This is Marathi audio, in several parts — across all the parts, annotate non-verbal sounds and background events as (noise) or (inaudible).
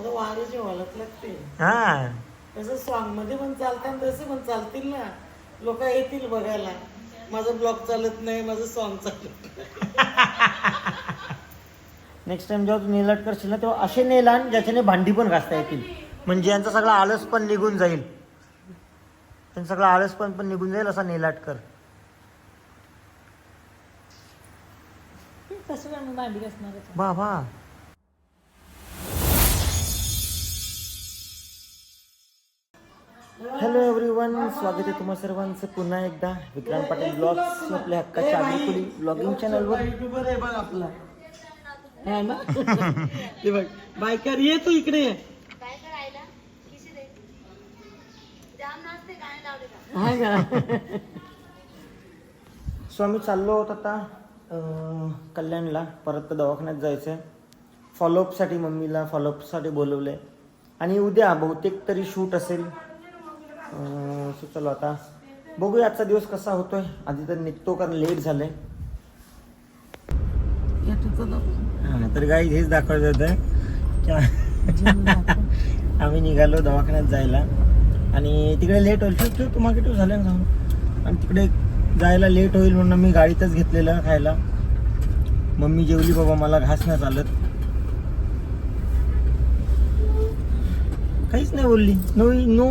आता वारं जेवायलाच लागते हा. तसं सॉंगमध्ये पण चालतात तसं पण चालतील ना. लोक येतील बघायला. माझं ब्लॉग चालत नाही माझं सॉंग चालत. नेक्स्ट टाइम जेव्हा तू नेल आर्ट करशील ना तेव्हा असे नेल आण ज्याच्याने भांडी पण घासता येतील. म्हणजे यांचा सगळा आळस पण निघून जाईल. त्यांचा सगळा आळस पण पण निघून जाईल असा नेल आर्ट कर कसं भांडी घासणार आहे? हॅलो एव्हरीवन स्वागत आहे तुम्हा सर्वांचं. पुन्हा एकदा विक्रांत पाटील ब्लॉग्स आपल्या हक्काच्या ब्लॉगिंग चॅनलवर युट्यूबर आहे बघ आपला. है ना? (laughs) ते बघ बायकर ये तू इकडे. ये हा का? सो आम्ही चाललो आहोत आता अं, कल्याणला. परत दवाखान्यात जायचं आहे फॉलोअपसाठी मम्मीला फॉलोअपसाठी बोलवलं आहे आणि उद्या बहुतेक तरी शूट असेल. सो चलो आता बघूया आजचा दिवस कसा होतोय. आधी तर निघतो कारण लेट झालंय. हा तर काही हेच दाखवत होतं. (laughs) आम्ही निघालो दवाखान्यात जायला. आणि तिकडे लेट होईल. ठेव तुम्हाला ठेव झालं ना आणि तिकडे जायला लेट होईल म्हणून मी गाडीतच घेतलेलं खायला. मम्मी जेवली बाबा मला घास नाही चालत. काहीच नाही बोलली. नो नो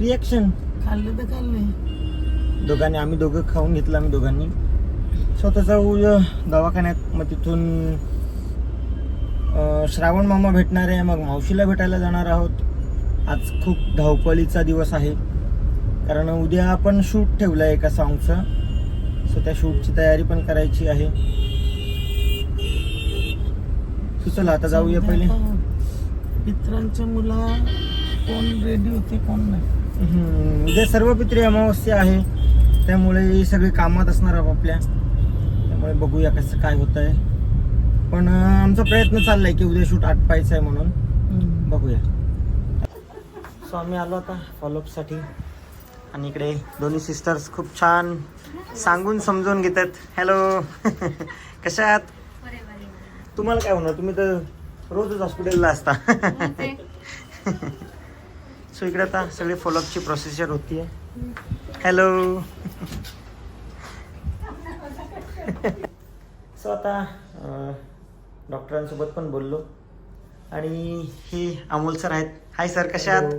रिॲक्शन खाल्लं तर खाल्लं. दोघांनी आम्ही दोघं खाऊन घेतलं आम्ही दोघांनी. स्वतःचा जाऊ दवाखान्यात मग तिथून अं, श्रावण मामा भेटणार आहे मग मावशीला भेटायला जाणार आहोत. आज खूप धावपळीचा दिवस आहे. कारण उद्या आपण शूट ठेवलं आहे एका सॉंगचं सो त्या शूटची तयारी पण करायची आहे. सो चला आता जाऊया पहिले. मित्रांच्या मुला कोण रेडी होते कोण नाही. उद्या सर्व पित्री अमावस्या आहे त्यामुळे सगळे कामात असणार आपापल्या त्यामुळे बघूया कसं काय होत आहे पण आमचा प्रयत्न चाललाय की उद्या शूट आटपायचं आहे म्हणून. बघूया. सो आम्ही आलो आता फॉलोअपसाठी आणि इकडे दोन्ही सिस्टर्स खूप छान सांगून समजून घेतात. हॅलो (laughs) कशा आहात? तुम्हाला काय होणार? तुम्ही तर रोजच हॉस्पिटलला असता. (laughs) सो इकडे आता सगळे फॉलोअपची प्रोसिजर होती हॅलो सो आता डॉक्टरांसोबत पण बोललो. आणि हे अमोल सर आहेत. हाय सर कशा आहात?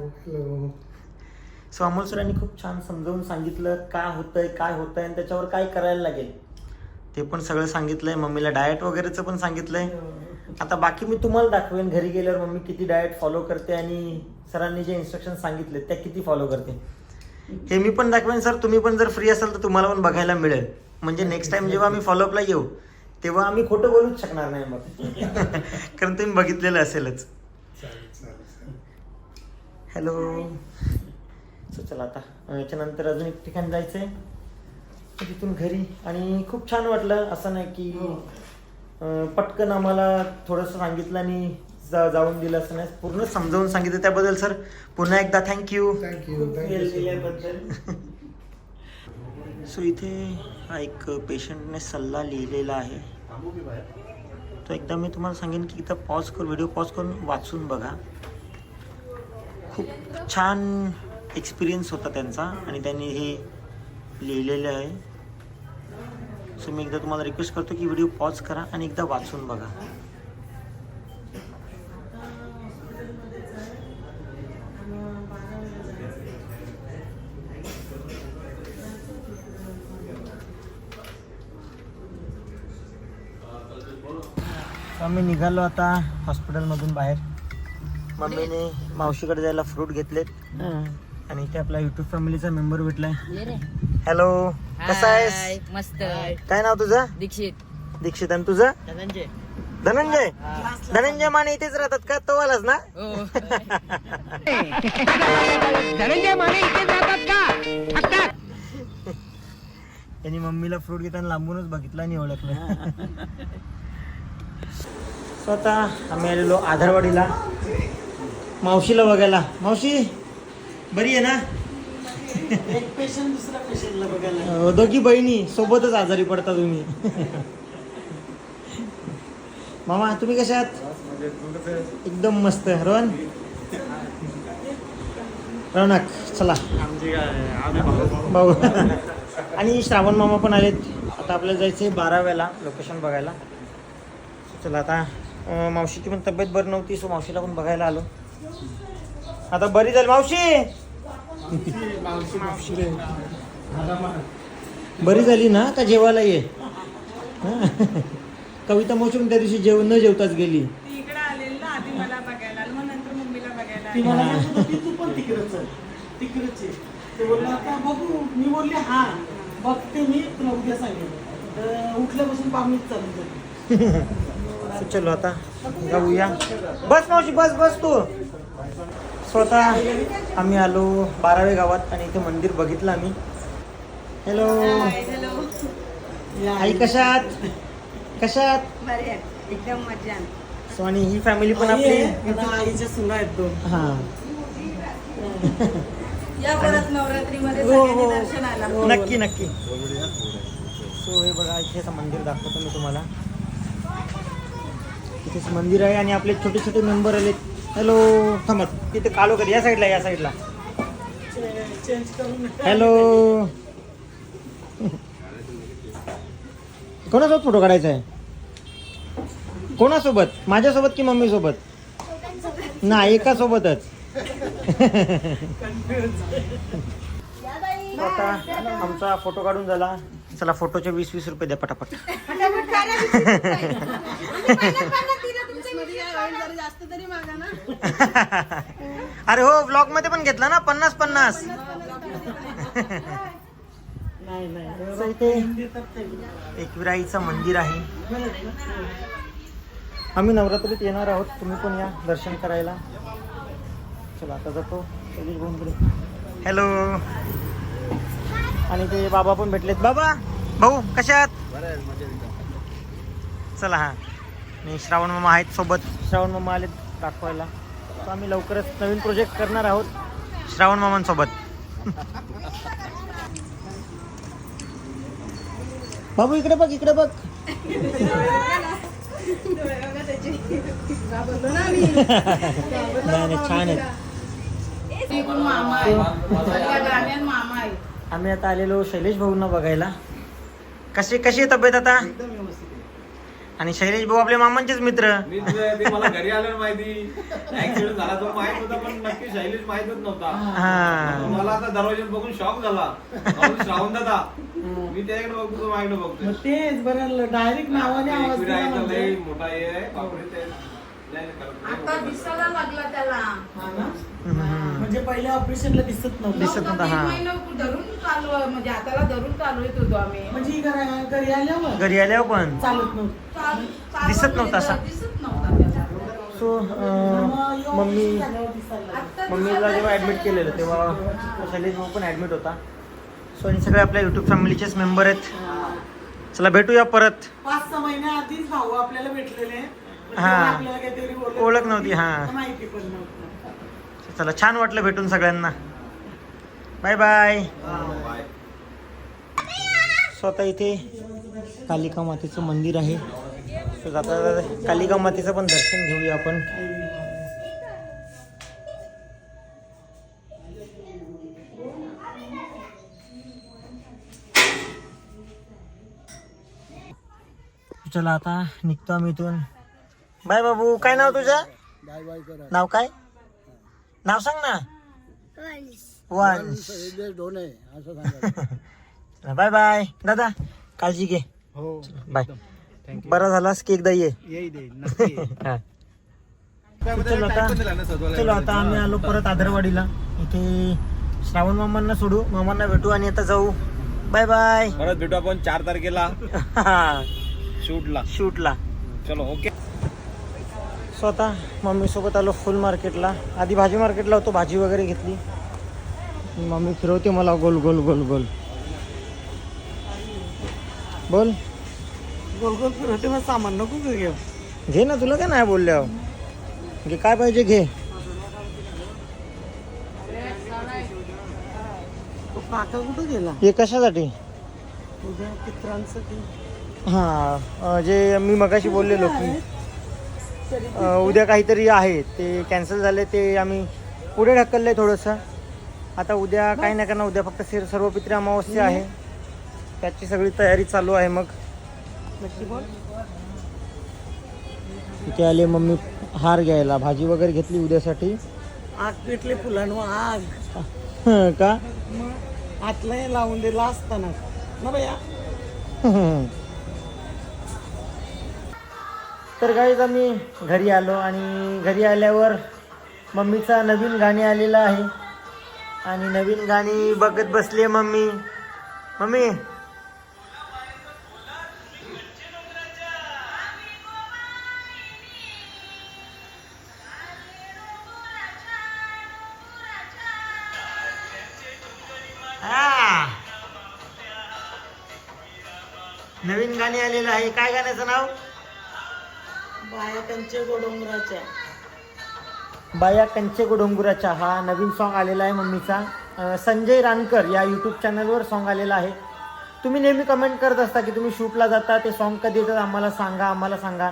सो अमोल सरांनी खूप छान समजावून सांगितलं काय होतंय काय होतंय आणि त्याच्यावर काय करायला लागेल. ते पण सगळं सांगितलंय. मम्मीला डाएट वगैरेचं पण सांगितलंय. आता बाकी मी तुम्हाला दाखवेन. घरी गेल्यावर मम्मी किती डाएट फॉलो करते आणि सरांनी जे इन्स्ट्रक्शन सांगितले त्या किती फॉलो करते. हे मी पण दाखवेन सर. तुम्ही पण जर फ्री असाल तर तुम्हाला पण बघायला मिळेल. म्हणजे नेक्स्ट टाइम जेव्हा आम्ही फॉलोअपला येऊ तेव्हा आम्ही खोटं बोलूच शकणार नाही मग. (laughs) कारण तुम्ही बघितलेलं असेलच. हॅलो. सो चला आता याच्यानंतर अजून एक ठिकाण जायचंय. आहे तिथून घरी. आणि खूप छान वाटलं. असं नाही की हो. पटकन आम्हाला थोडंसं सांगितलं आणि जा जाऊन दिलं असं नाही. पूर्ण समजावून सांगितलं त्याबद्दल सर. पुन्हा एकदा थँक्यू दिल्याबद्दल सो इथे हा एक पेशंटने सल्ला लिहिलेला आहे. तो एकदा मी तुम्हाला सांगेन की इथं पॉज कर व्हिडिओ पॉज करून वाचून बघा. खूप छान एक्सपिरियन्स होता त्यांचा आणि त्यांनी हे लिहिलेलं आहे. सो मी एकदा तुम्हाला रिक्वेस्ट करतो की व्हिडिओ पॉज करा आणि एकदा वाचून बघा. आम्ही निघालो आता हॉस्पिटलमधून बाहेर. मम्मीने मावशीकडे जायला फ्रूट घेतलेत. आणि इथे आपला युट्यूब फॅमिलीचा मेंबर भेटलाय. हॅलो कसा आहेस? मस्त. काय नाव तुझं? दीक्षित. दीक्षित आणि तुझं? धनंजय. धनंजय? धनंजय माने इथेच राहतात का? तो आलाच ना? हो. त्यांनी मम्मीला फ्रूट घेताना लांबूनच बघितलं आणि ओळखलं. स्वतः आम्ही आलेलो आधारवाडीला. मावशीला बघायला. मावशी बरी आहे ना? एक पेशंट दुसऱ्या पेशंटला बघायला अं, दोघी बहिणी सोबतच आजारी पडता तुम्ही. मामा तुम्ही कशा आहात? एकदम मस्त. रोहन? रौनक चला. भाऊ. आणि श्रावण मामा पण आलेत. आता आपल्याला जायचं आहे बाराव्याला लोकेशन बघायला. चला आता अं, मावशीची पण तब्येत बरी नव्हती सो मावशीला पण बघायला आलो. आता बरी झाली. मावशी! बरी झाली ना का जेवायला ये. कविता पण त्या दिवशी जेवण न जेवताच गेली. हा. (laughs) चलो आता जाऊया. बस मावशी बस बस तू. स्वतः आम्ही आलो बारावे गावात आणि इथे मंदिर बघितलं आम्ही. हॅलो आई कशात कशात बरे आहे. एकदम मजा सो आणि ही फॅमिली पण आपली? आईच्या सुना आहेत दोन. हा. या परत नवरात्रीमध्ये हो, हो. दर्शनाला नक्की नक्की. सो हे बघा इथे असं मंदिर दाखवतो मी तुम्हाला. इथेच मंदिर आहे आणि आपले छोटे छोटे मेंबर आले हॅलो थांबत तिथे कालो कधी? या साईडला या साईडला. हॅलो. कोणासोबत फोटो काढायचा आहे? कोणासोबत? माझ्यासोबत की मम्मी सोबत नाही एका सोबतच आता आमचा फोटो काढून झाला. चला फोटोचे वीस वीस रुपये द्या पटापट. जास्त तरी मागा ना. (laughs) अरे हो ब्लॉगमध्ये पण घेतला ना? पन्नास पन्नास. एकविराईचं मंदिर आहे. आम्ही नवरात्रीत येणार आहोत. तुम्ही पण या दर्शन करायला. चला आता जातो. हॅलो आणि ते बाबा पण भेटलेत. बाबा भाऊ कशात चला हा. आणि श्रावण मामा आहेत सोबत. श्रावण मामा आलेत दाखवायला. तर आम्ही लवकरच नवीन प्रोजेक्ट करणार आहोत. श्रावण मामांसोबत. बाबू इकडे बघ इकडे बघ. नाही नाही छान आहे आम्ही आता आलेलो शैलेश भाऊंना बघायला. कशी कशी आहे तब्येत आता. आणि शैलेश भाऊ आपले मामांचेच मित्र मी ते मला घरी आल्यावर माहिती ऍक्सिडेंट झाला तो माहीत होता पण नक्की शैलेश माहितच नव्हता हा मला आता दरवाज्यात बघून शॉक झाला अहो, श्रावण दादा मी त्याकडे बघतो तो माझ्याकडे बघतोय मग तेच बरं डायरेक्ट नावाने आवाज दिला म्हणजे. मोठा हे आहे बापरे ते लय करत नाही. आता दिसायला लागला त्याला हा ना? हम्म. म्हणजे पहिल्या ऑपरेशनला दिसत नव्हतं दिसत नव्हता, हा. महिना धरून चालू आहे, म्हणजे हाताला धरून चालू येत होतो आम्ही म्हणजे घरा- घरी आल्यावर घरी आल्यावर पण चालत नव्हतं चाल- दिसत नव्हता असा? दिसत नव्हता त्याला. सो मग मम्मी झाल्यावर दिसायला लागलं. आता मम्मीला जेव्हा ऍडमिट केलेलं तेव्हा शैलेश भाऊ पण ऍडमिट होता सो आणि सगळे आपल्या युट्यूब फॅमिलीचेच मेंबर आहेत चला भेटूया परत पाच सहा महिन्या आधीच भाऊ आपल्याला भेटलेले पण हा. आपल्याला काहीतरी ओळख- ओळख नव्हती, हा. माहिती पण नव्हतं चला छान वाटलं भेटून सगळ्यांना. Bye bye. स्वतः इथे कालिका मातेचं मंदिर आहे. जाता जाता कालिका मातेचं पण दर्शन घेऊया आपण. चला आता निघतो आम्ही इथून. बाय बाबू काय नाव तुझं? नाव काय? नाव सांग ना. वंश. (laughs) Bye bye. दादा काळजी घे. हो बाय. बरा झालास की एकदा ये. येई दे नक्की ये. (laughs) हा. चलो आता. चलो आता आम्ही आलो परत आदरवाडीला. इथे श्रावण मामांना सोडू मामांना भेटू आणि आता जाऊ. Bye bye. परत भेटू आपण चार तारखेला. शूटला. शूटला. चलो ओके. स्वतः मम्मी सोबत आलो फुल मार्केटला आधी भाजी मार्केटला होतो भाजी वगैरे घेतली. मम्मी फिरवते मला गोल गोल गोल गोल. बोल. गोल गोल फिरवते मग सामान नको घेऊ. घे ना तुला काय नाही बोलल्यावर घे काय पाहिजे घे. काका कुठं गेला? हे कशासाठी? पित्रांचं ते. हां जे मी मगाशी बोललेलो की उद्या काहीतरी आहे. ते कॅन्सल झाले ते आम्ही पुढे ढकललं आहे थोडंसं. आता उद्या काही नाही करणार उद्या फक्त सिर सर्वपित्री अमावस्या आहे. त्याची सगळी तयारी चालू आहे मग. इथे आले मम्मी हार घ्यायला. भाजी वगैरे घेतली उद्यासाठी. आग पेटले फुलांवर आग. का? आतला लावून दिला असताना. ना भैया तर गाईज आम्ही घरी आलो आणि घरी आल्यावर मम्मीचा नवीन गाणी आलेला आहे. आणि नवीन गाणी बघत बसली आहे मम्मी. मम्मी. नवीन गाणी आलेलं आहे. काय गाण्याचं नाव? बाया त्यांच्या गोडोंगराच्या. बाया कंचे गोडोंगुराच्या. हा नवीन सॉन्ग आलेला आहे मम्मीचा. अं, संजय रानकर या यूट्यूब चॅनलवर सॉन्ग आलेला आहे. तुम्ही नेहमी कमेंट करत असता की तुम्ही शूटला जाता ते सॉन्ग कधी येतात आम्हाला सांगा आम्हाला सांगा.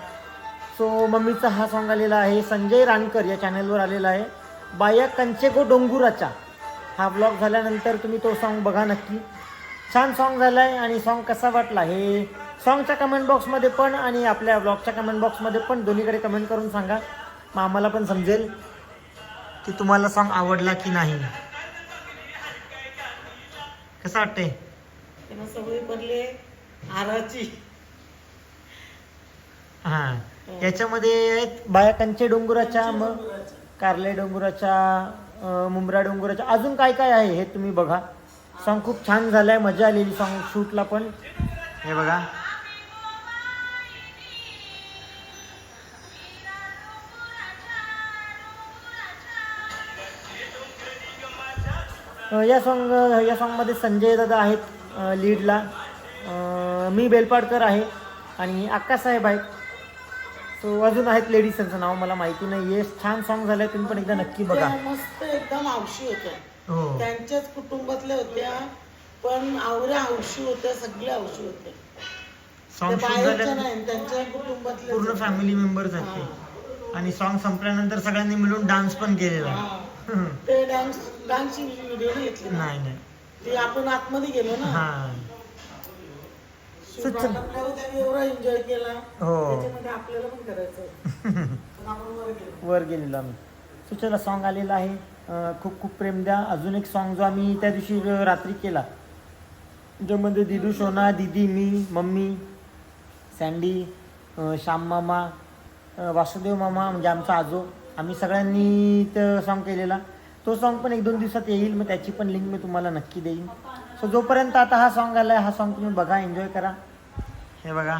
सो मम्मीचा हा सॉन्ग आलेला आहे. संजय रानकर या चॅनलवर आलेला आहे. बाया कंचेगो डोंगुराचा हा ब्लॉग झाल्यानंतर तुम्ही तो सॉन्ग बघा नक्की. छान सॉन्ग झाला आहे आणि सॉन्ग कसा वाटला हे सॉन्गच्या कमेंट बॉक्समध्ये पण आणि आपल्या ब्लॉगच्या कमेंट बॉक्समध्ये पण दोन्हीकडे कमेंट करून सांगा. मग आम्हाला पण समजेल की तुम्हाला सॉन्ग आवडला की नाही. कसं वाटतंय? त्यांना सवय पडले हाराची हा. याच्यामध्ये आहेत बाया कंचे डोंगराच्या मग कारले डोंगराच्या मुंब्रा डोंगराच्या. अजून काय काय आहे हे तुम्ही बघा. सॉन्ग खूप छान झालंय मजा आलेली सॉन्ग शूटला पण. हे बघा. या सॉन्ग या सॉन्गमध्ये संजय दादा आहेत लीडला मी बेलपाडकर आहे आणि अक्कासाहेब आहेत. सो अजून आहेत लेडीज त्यांचं नाव मला माहिती नाही आहे छान सॉन्ग झालंय तुम्ही पण एकदा नक्की बघा. मस्त एकदम हौशी होत्या. हो. त्यांच्याच कुटुंबातल्या होत्या पण आवऱ्या हौशी होत्या सगळ्या हौशी होत्या. त्या सॉन्ग त्यांच्या कुटुंबातल्या पूर्ण फॅमिली मेंबर्स आहेत आणि सॉन्ग संपल्यानंतर सगळ्यांनी मिळून डान्स पण केलेला हा. ते डान्स डान्सची व्हिडिओ नाही घेतली ना. नाही नाही. ते आपण आतमध्ये गेलो ना? हा. शिवराज आपल्याला त्यांनी एवढा एन्जॉय केला. हो. त्याच्यामध्ये आपल्याला पण करायचं होतं. (laughs) पण आपण वर गेलो. वर गेलेलो आम्ही. सो चला सॉन्ग आलेला आहे. अं, खूप खूप प्रेम द्या. अजून एक सॉन्ग जो आम्ही त्या दिवशी अं, रात्री केला. ज्यामध्ये दिदू शोना दीदी मी मम्मी सँडी अं, श्याम मामा अं, वासुदेव मामा म्हणजे आमचा आजो. आम्ही सगळ्यांनी तो सॉन्ग केलेला. तो सॉन्ग पण एक दोन दिवसात येईल मग त्याची पण लिंक मी तुम्हाला नक्की देईन. सो जोपर्यंत आता हा सॉन्ग आला आहे हा सॉन्ग तुम्ही बघा एन्जॉय करा. हे बघा.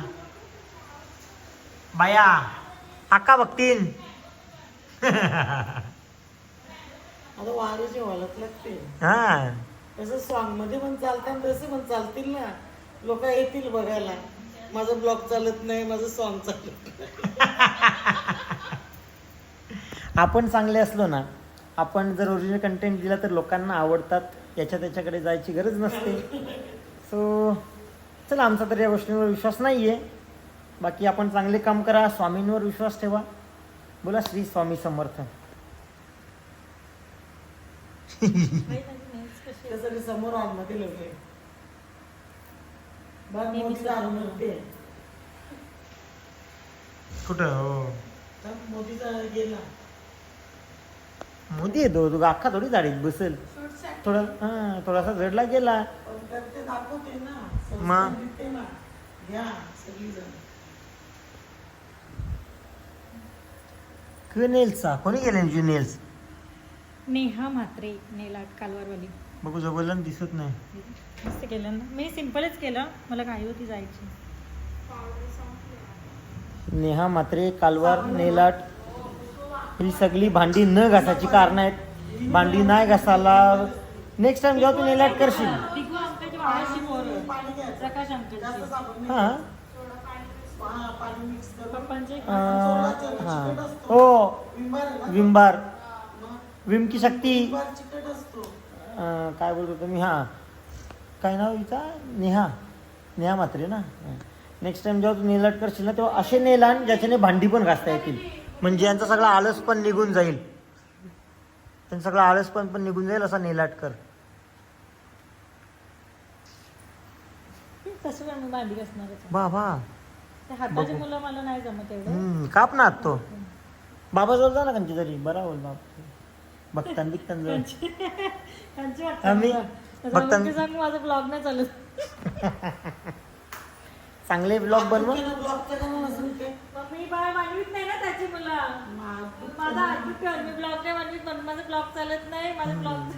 बाया आका बघतीन. (laughs) आता वारेचे लागते. हा. तसं सॉन्गमध्ये पण चालतात तसे पण चालतील ना. लोक येतील बघायला. माझं ब्लॉग चालत नाही माझं सॉन्ग चालत. (laughs) आपण चांगले असलो ना आपण जर ओरिजिनल कंटेंट दिला तर लोकांना आवडतात याच्या त्याच्याकडे जायची गरज नसते. सो चला आमचा तर या गोष्टींवर विश्वास नाही आहे बाकी आपण चांगले काम करा स्वामींवर विश्वास ठेवा. बोला श्री स्वामी समर्थ. समोर कुठं? हो. मोदीचा गेला. मोदी येतो तू अख्खा थोडी गाडीत बसेल. थोडा हां थोडासा जडला गेला. मग? नेल्सचा? कोणी गेले तुझे नेल्स? नेहा म्हात्रे नेलाट कालवारवाली. बघू जवळ दिसत नाही. मस्त केलं ना. मी सिम्पलच केलं. मला घाई होती जायची. नेहा मात्रे कालवार नेलाट ही सगळी भांडी न घासाची कारण आहेत. भांडी नाही घासायला नेक्स्ट टाइम जेव्हा तू नेलाट करशील. हां? हा, विंबार आहे ना विंबार. विम की शक्ती काय बोलतो तुम्ही हां. काय नाव हिचा? नेहा. नेहा मात्रे ना? नेक्स्ट टाइम जेव्हा तू नेलाट करशील ना तेव्हा असे नेल आण ज्याच्याने भांडी पण घासता येतील. म्हणजे यांचा सगळा आळस पण निघून जाईल. त्यांचा सगळा आळस पण पण निघून जाईल असा नेलाटकर भांडी. बाबा. ते हाताची मुलं मला नाही जमत एवढं. हम्म, काप ना आत तो. बाबा जवळ जा ना त्यांची तरी बरा होईल बाप बघतान बिकतान जवळ आम्ही माझा ब्लॉग नाही चालत. (laughs) चांगले ब्लॉग बनवा. मी बाळ मानवीत नाही ना त्याची मुलं. माझा ऐकून कर मी ब्लॉग नाही मानवीत म्हणून माझा ब्लॉग चालत नाही. माझा ब्लॉग